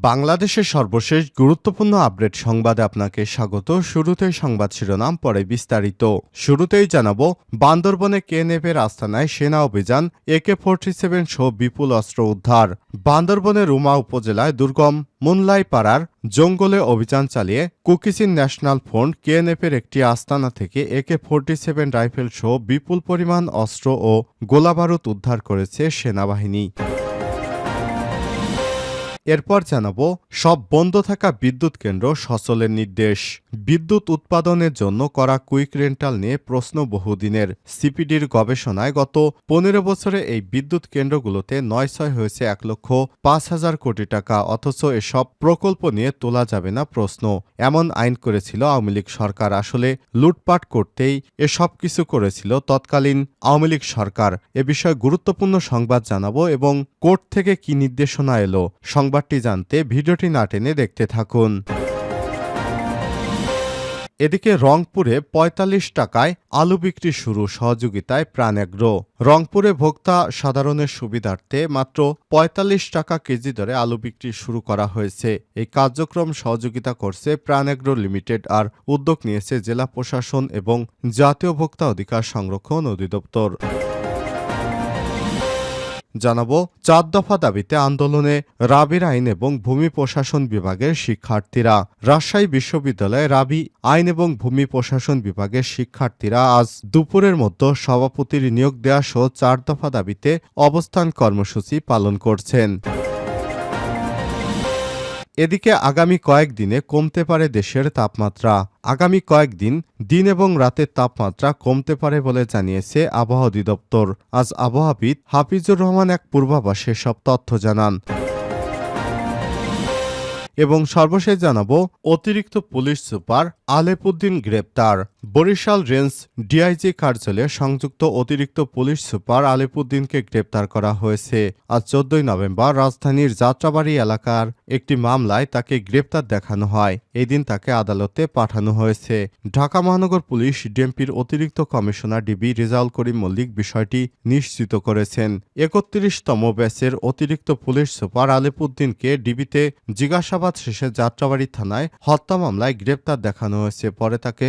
বাংলাদেশের সর্বশেষ গুরুত্বপূর্ণ আপডেট সংবাদে আপনাকে স্বাগত। শুরুতেই সংবাদ শিরোনাম, পরে বিস্তারিত। শুরুতেই জানাব, বান্দরবনে কেনেপের আস্তানায় সেনা অভিযান, একে ফোরটি সেভেন সহ বিপুল অস্ত্র উদ্ধার। বান্দরবনের রুমা উপজেলায় দুর্গম মুনলাই পাড়ার জঙ্গলে অভিযান চালিয়ে কুকিসিন ন্যাশনাল ফ্রন্ট কেএনএফের একটি আস্তানা থেকে একে ফোরটি সেভেন রাইফেল সহ বিপুল পরিমাণ অস্ত্র ও গোলাবারুদ উদ্ধার করেছে সেনাবাহিনী। এরপর জানাব, সব বন্ধ থাকা বিদ্যুৎ কেন্দ্র সচলের নির্দেশ। বিদ্যুৎ উৎপাদনের জন্য করা কুইক রেন্টাল নিয়ে প্রশ্ন বহুদিনের। সিপিডির গবেষণায় গত পনেরো বছরে এই বিদ্যুৎ কেন্দ্রগুলোতে নয় ছয় হয়েছে এক লক্ষ পাঁচ হাজার কোটি টাকা, অথচ এসব প্রকল্প নিয়ে তোলা যাবে না প্রশ্ন। এমন আইন করেছিল আওয়ামী লীগ সরকার। আসলে লুটপাট করতেই এসব কিছু করেছিল তৎকালীন আওয়ামী লীগ সরকার। এ বিষয়ে গুরুত্বপূর্ণ সংবাদ জানাব এবং কোর্ট থেকে কি নির্দেশনা এলো। সংবাদটি জানতে ভিডিওটি না টেনে দেখতে থাকুন। এদিকে রংপুরে ৪৫ টাকায় আলু বিক্রি শুরু সহযোগিতায় প্রাণেগ্রো রংপুরে ভোক্তা সাধারণের সুবিধার্থে মাত্র ৪৫ টাকা কেজি দরে আলু বিক্রি শুরু করা হয়েছে। এই কার্যক্রম সহযোগিতা করছে প্রাণেগ্রো লিমিটেড আর উদ্যোগ নিয়েছে জেলা প্রশাসন এবং জাতীয় ভোক্তা অধিকার সংরক্ষণ অধিদপ্তর। জানাব, চার দফা দাবিতে আন্দোলনে রাবির আইন এবং ভূমি প্রশাসন বিভাগের শিক্ষার্থীরা। রাজশাহী বিশ্ববিদ্যালয়ে রাবি আইন এবং ভূমি প্রশাসন বিভাগের শিক্ষার্থীরা আজ দুপুরের মধ্যে সভাপতির নিয়োগ দেওয়া সহ চার দফা দাবিতে অবস্থান কর্মসূচি পালন করছেন। এদিকে আগামী কয়েকদিনে কমতে পারে দেশের তাপমাত্রা। আগামী কয়েকদিন দিন এবং রাতের তাপমাত্রা কমতে পারে বলে জানিয়েছে আবহাওয়া অধিদপ্তর। আজ আবহাওয়াবিদ হাফিজুর রহমান এক পূর্বাভাসে সব তথ্য জানান। এবং সর্বশেষ জানাব, অতিরিক্ত পুলিশ সুপার আলেপুদ্দিন গ্রেপ্তার। বরিশাল রেঞ্জ ডিআইজি কার্যালয়ে সংযুক্ত অতিরিক্ত পুলিশ সুপার আলিপুদ্দিনকে গ্রেপ্তার করা হয়েছে। আজ চোদ্দই নভেম্বর রাজধানীর যাত্রাবাড়ি এলাকার একটি মামলায় তাকে গ্রেপ্তার দেখানো হয়। এদিন তাকে আদালতে পাঠানো হয়েছে। ঢাকা মহানগর পুলিশ ডিএমপির অতিরিক্ত কমিশনার ডিবি রেজাউল করিম মল্লিক বিষয়টি নিশ্চিত করেছেন। একত্রিশতম ব্যাচের অতিরিক্ত পুলিশ সুপার আলিপুদ্দিনকে ডিবিতে জিজ্ঞাসাবাদ শেষে যাত্রাবাড়ি থানায় হত্যা মামলায় গ্রেপ্তার দেখানো হয়েছে। পরে তাকে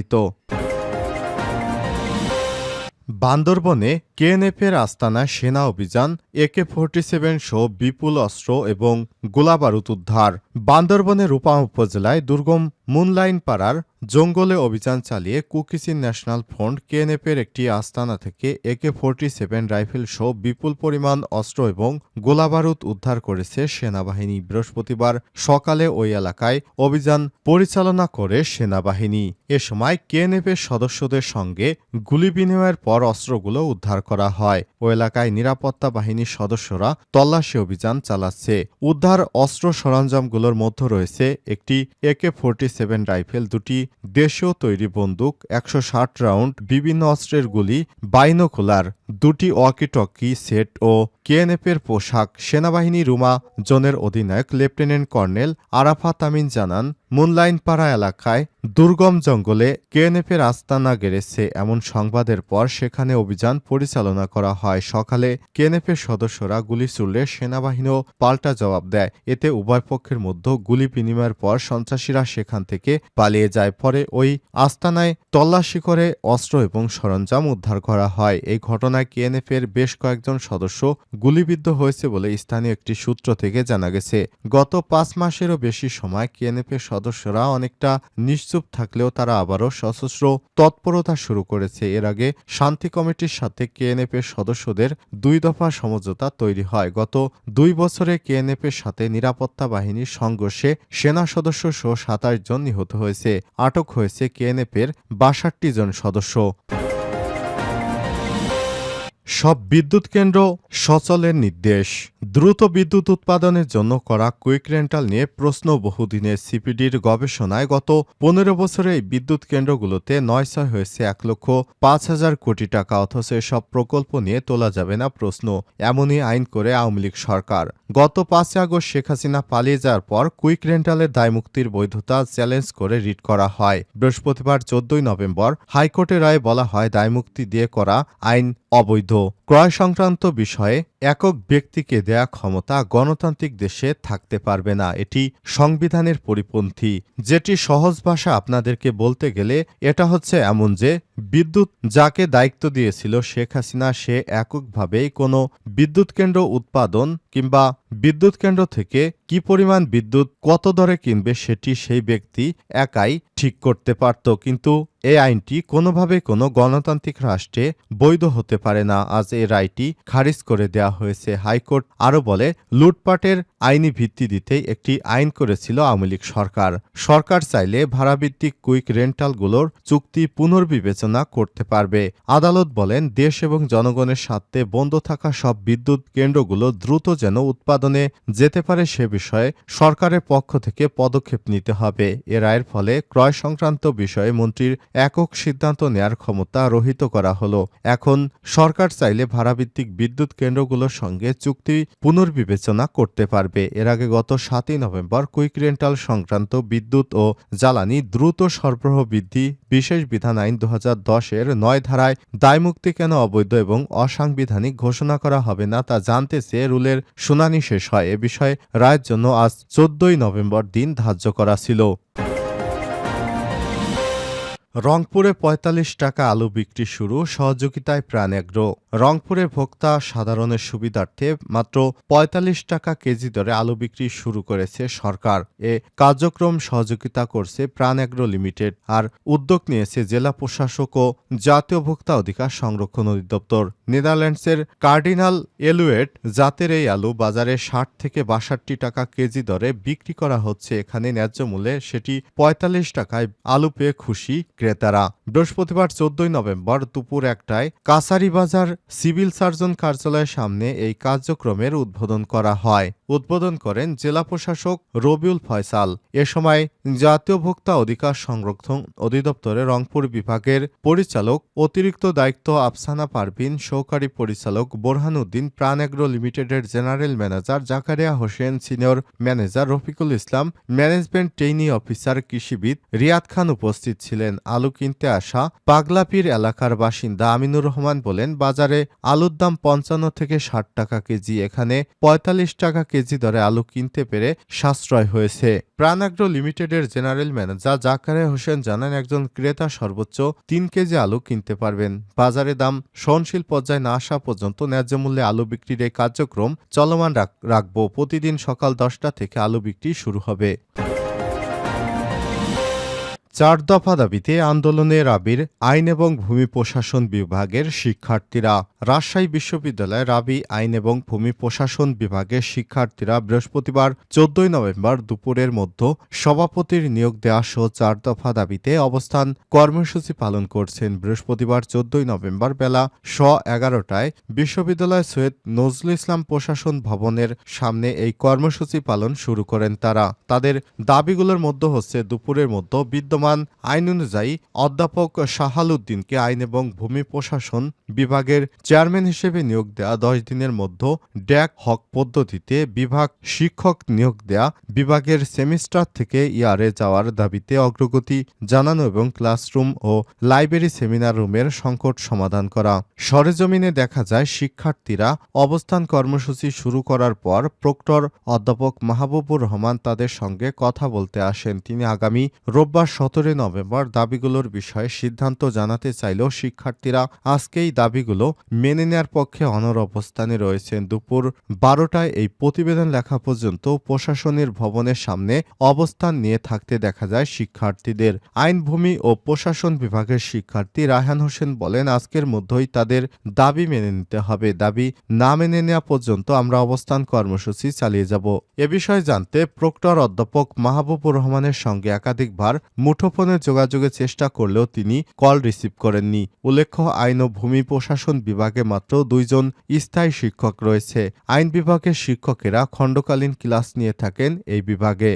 বান্দরবনে কেএনএফের আস্তানা সেনা অভিযান একে ফোরটি সেভেন সহ বিপুল অস্ত্র এবং গোলাবারুদ উদ্ধার। বান্দরবনের রূপা উপজেলায় দুর্গম মুনলাইন পাড়ার জঙ্গলে অভিযান চালিয়ে কুকিসিন ন্যাশনাল ফ্রন্ট কেএনএফের একটি আস্তানা থেকে একে ফোরটি সেভেন রাইফেল সহ বিপুল পরিমাণ অস্ত্র এবং গোলাবারুদ উদ্ধার করেছে সেনাবাহিনী। বৃহস্পতিবার সকালে ওই এলাকায় অভিযান পরিচালনা করে সেনাবাহিনী। এ সময় কেএনএফের সদস্যদের সঙ্গে গুলি বিনিময়ের পর অস্ত্রগুলো উদ্ধার করা হয়। ও এলাকায় নিরাপত্তা বাহিনীর সদস্যরা তল্লাশি অভিযান চালাচ্ছে। উদ্ধার অস্ত্র সরঞ্জামগুলোর মধ্যে রয়েছে একটি একে ফোরটি সেভেন রাইফেল, দুটি দেশীয় তৈরি বন্দুক, একশো ষাট রাউন্ড, বিভিন্ন অস্ত্রের গুলি, বাইনোকুলার, দুটি ওয়াকিটকি সেট ও কেএনএফের পোশাক, সেনাবাহিনী রুমা জোনের অধিনায়ক লেফটেন্যান্ট কর্নেল আরাফা আমিন জানান মুনলাইনপাড়া এলাকায় দুর্গম জঙ্গলে কেএনএফের আস্তানা গেড়েছে এমন সংবাদের পর সেখানে অভিযান পরিচালনা করা হয়। সকালে কেএনএফের সদস্যরা গুলি ছুড়লে সেনাবাহিনীও পাল্টা জবাব দেয়। এতে উভয় পক্ষের মধ্যে গুলি বিনিময়ের পর সন্ত্রাসীরা সেখান থেকে পালিয়ে যায়। পরে ওই আস্তানায় তল্লাশি করে অস্ত্র এবং সরঞ্জাম উদ্ধার করা হয়। এই ঘটনায় কেএনএফের বেশ কয়েকজন সদস্য গুলিবিদ্ধ হয়েছে বলে স্থানীয় একটি সূত্র থেকে জানা গেছে। গত পাঁচ মাসেরও বেশি সময় কেএনএফের সদস্যরা অনেকটা নিশ্চুপ থাকলেও তারা আবারও সশস্ত্র তৎপরতা শুরু করেছে। এর আগে শান্তি কমিটির সাথে কেএনএফ এর সদস্যদের দুই দফা সমঝোতা তৈরি হয়। গত দুই বছরে কেএনএফ এর সাথে নিরাপত্তা বাহিনীর সংঘর্ষে সেনা সদস্য সহ সাতাশ জন নিহত হয়েছে। আটক হয়েছে কেএনএফ এর বাষট্টি জন সদস্য। সব বিদ্যুৎ কেন্দ্র সচলের নির্দেশ। দ্রুত বিদ্যুৎ উৎপাদনের জন্য করা কুইক রেন্টাল নিয়ে প্রশ্ন বহুদিনের সিপিডির গবেষণায় গত পনেরো বছরে এই বিদ্যুৎ কেন্দ্রগুলোতে নয় ছয় হয়েছে এক লক্ষ পাঁচ হাজার কোটি টাকা, অথচ এসব প্রকল্প নিয়ে তোলা যাবে না প্রশ্ন, এমনই আইন করে আওয়ামী লীগ সরকার। গত পাঁচই আগস্ট শেখ হাসিনা পালিয়ে যাওয়ার পর কুইক রেন্টালের দায়মুক্তির বৈধতা চ্যালেঞ্জ করে রিট করা হয়। বৃহস্পতিবার চোদ্দই নভেম্বর হাইকোর্টের রায়ে বলা হয় দায়মুক্তি দিয়ে করা আইন অবৈধ ক্রয় সংক্রান্ত বিষয়ে একক ব্যক্তিকে দেয়া ক্ষমতা গণতান্ত্রিক দেশে থাকতে পারবে না। এটি সংবিধানের পরিপন্থী। যেটি সহজ ভাষা আপনাদেরকে বলতে গেলে এটা হচ্ছে এমন যে, বিদ্যুৎ যাকে দায়িত্ব দিয়েছিল শেখ হাসিনা, সে এককভাবেই কোনো বিদ্যুৎ কেন্দ্র উৎপাদন কিংবা বিদ্যুৎ কেন্দ্র থেকে কি পরিমাণ বিদ্যুৎ কত দরে কিনবে সেটি সেই ব্যক্তি একাই ঠিক করতে পারত। কিন্তু এই আইনটি কোনোভাবে কোনো গণতান্ত্রিক রাষ্ট্রে বৈধ হতে পারে না। আজ এই রায়টি খারিজ করে দেওয়া হয়েছে। হাইকোর্ট আরও বলে, লুটপাটের আইনি ভিত্তি দিতেই একটি আইন করেছিল আওয়ামী লীগ সরকার। সরকার চাইলে ভাড়াভিত্তিক কুইক রেন্টালগুলোর চুক্তি পুনর্বিবেচনা করতে পারবে। আদালত বলেন, দেশ এবং জনগণের স্বার্থে বন্ধ থাকা সব বিদ্যুৎ কেন্দ্রগুলো দ্রুত যেন উৎপাদনে যেতে পারে সে বিষয়ে সরকারের পক্ষ থেকে পদক্ষেপ নিতে হবে। এ রায়ের ফলে ক্রয় সংক্রান্ত বিষয়ে মন্ত্রীর একক সিদ্ধান্ত নেয়ার ক্ষমতা রহিত করা হলো। এখন সরকার চাইলে ভাড়াভিত্তিক বিদ্যুৎ কেন্দ্রগুলোর সঙ্গে চুক্তি পুনর্বিবেচনা করতে পারবে। এর আগে গত সাতই নভেম্বর কুইক রেন্টাল সংক্রান্ত বিদ্যুৎ ও জ্বালানি দ্রুত সরবরাহ বৃদ্ধি, বিশেষ বিধান আইন দু এর নয় ধারায় দায়মুক্তি কেন অবৈধ এবং অসাংবিধানিক ঘোষণা করা হবে না তা জানতে চেয়ে রুলের শুনানি শেষ হয়। এ বিষয়ে রায়ের জন্য আজ চোদ্দই নভেম্বর দিন ধার্য করা ছিল। রংপুরে ৪৫ টাকা আলু বিক্রি শুরু, সহযোগিতায় প্রাণেগ্র রংপুরে ভোক্তা সাধারণের সুবিধার্থে মাত্র ৪৫ টাকা কেজি দরে আলু বিক্রি শুরু করেছে সরকার। এ কার্যক্রম সহযোগিতা করছে প্রাণেগ্রো লিমিটেড আর উদ্যোগ নিয়েছে জেলা প্রশাসক ও জাতীয় ভোক্তা অধিকার সংরক্ষণ অধিদপ্তর। নেদারল্যান্ডসের কার্ডিনাল এলুয়েট জাতের এই আলু বাজারে ষাট থেকে বাষট্টি টাকা কেজি দরে বিক্রি করা হচ্ছে। এখানে ন্যায্য মূল্যে সেটি পঁয়তাল্লিশ টাকায় আলু পেয়ে খুশি ক্রেতারা বৃহস্পতিবার চোদ্দই নভেম্বর দুপুর একটায় কাসারিবাজার সিভিল সার্জন কার্যালয়ের সামনে এই কার্যক্রমের উদ্বোধন করা হয়। উদ্বোধন করেন জেলা প্রশাসক রবিউল ফয়সাল। এ সময় জাতীয় ভোক্তা অধিকার সংরক্ষণ অধিদপ্তরের রংপুর বিভাগের পরিচালক অতিরিক্ত দায়িত্ব আফসানা পারভিন, সহকারী পরিচালক বোরহানুদ্দিন, প্রাণ এগ্রো লিমিটেডের general manager Zakaria Hossain, senior manager Rafiqul Islam, management trainee officer কৃষিবিদ রিয়াদ খান উপস্থিত ছিলেন। আলু কিনতে আসা পাগলাপির এলাকার বাসিন্দা আমিনুর রহমান বলেন, বাজারে আলুর দাম পঞ্চান্ন থেকে ষাট টাকা কেজি, এখানে পঁয়তাল্লিশ টাকা কেজি দরে আলু কিনতে পেরে সাশ্রয় হয়েছে। প্রাণাগ্রো লিমিটেডের জেনারেল ম্যানেজার জাকারে হোসেন জানান, একজন ক্রেতা সর্বোচ্চ তিন কেজি আলু কিনতে পারবেন। বাজারে দাম সহনশীল পর্যায়ে না আসা পর্যন্ত ন্যায্য মূল্যে আলু বিক্রির এই কার্যক্রম চলমান রাখব। প্রতিদিন সকাল দশটা থেকে আলু বিক্রি শুরু হবে। চার দফা দাবিতে আন্দোলনের আবির আইন এবং ভূমি প্রশাসন বিভাগের শিক্ষার্থীরা। রাজশাহী বিশ্ববিদ্যালয়ে রাবি আইন এবং ভূমি প্রশাসন বিভাগের শিক্ষার্থীরা বৃহস্পতিবার, চোদ্দই নভেম্বর দুপুরের মধ্যে সভাপতির নিয়োগ দেওয়া সহ চার দফা দাবিতে অবস্থান কর্মসূচি পালন করছেন। বৃহস্পতিবার, চোদ্দই নভেম্বর বেলা স এগারোটায় বিশ্ববিদ্যালয় সৈয়দ নজরুল ইসলাম প্রশাসন ভবনের সামনে এই কর্মসূচি পালন শুরু করেন তারা। তাদের দাবিগুলোর মধ্যে হচ্ছে দুপুরের মধ্যে বিদ্যমান আইন অনুযায়ী অধ্যাপক শাহাল উদ্দিনকে আইন এবং ভূমি প্রশাসন বিভাগের চেয়ারম্যান হিসেবে নিয়োগ দেয়া দশ দিনের মধ্যে ড্যাক হক পদ্ধতিতে বিভাগ শিক্ষক নিয়োগ দেয়া বিভাগের সেমিস্টার থেকে ইয়ারে যাওয়ার দাবিতে অগ্রগতি জানানো এবং ক্লাসরুম ও লাইব্রেরি সেমিনার রুমের সংকট সমাধান করা। সরেজমিনে দেখা যায়, শিক্ষার্থীরা অবস্থান কর্মসূচি শুরু করার পর প্রক্টর অধ্যাপক মাহবুবুর রহমান তাদের সঙ্গে কথা বলতে আসেন। তিনি আগামী রোববার সতেরোই নভেম্বর দাবিগুলোর বিষয়ে সিদ্ধান্ত জানাতে চাইলেও শিক্ষার্থীরা আজকেই দাবিগুলো মেনে নেয়ার পক্ষে অনর অবস্থানে রয়েছেন। দুপুর বারোটায় এই প্রতিবেদন লেখা পর্যন্ত প্রশাসনের ভবনের সামনে অবস্থান নিয়ে থাকতে দেখা যায় শিক্ষার্থীদের। আইন ভূমি ও প্রশাসন বিভাগের শিক্ষার্থী রায়হান হোসেন বলেন, আজকের মধ্যেই তাদের দাবি মেনে নিতে হবে। দাবি না মেনে নেওয়া পর্যন্ত আমরা অবস্থান কর্মসূচি চালিয়ে যাব। এ বিষয়ে জানতে প্রক্টর অধ্যাপক মাহবুবুর রহমানের সঙ্গে একাধিকবার মুঠোফোনে যোগাযোগের চেষ্টা করলেও তিনি কল রিসিভ করেননি। উল্লেখ্য, আইন ও ভূমি প্রশাসন বিভাগে মাত্র দুইজন স্থায়ী শিক্ষক রয়েছে। আইন বিভাগের শিক্ষকেরা খণ্ডকালীন ক্লাস নিয়ে থাকেন এই বিভাগে।